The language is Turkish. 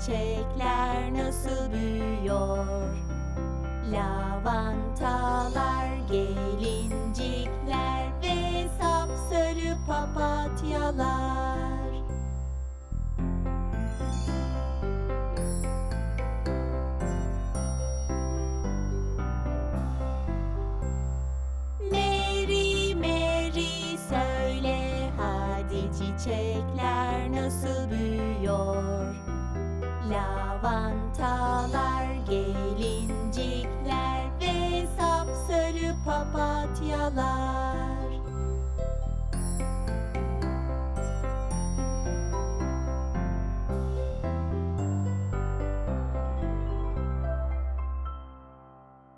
çiçekler nasıl büyüyor Lavantalar, gelincikler ve sapsarı papatyalar Mary Mary söyle hadi çiçekler nasıl büyüyor? lavantalar, gelincikler ve sapsarı papatyalar.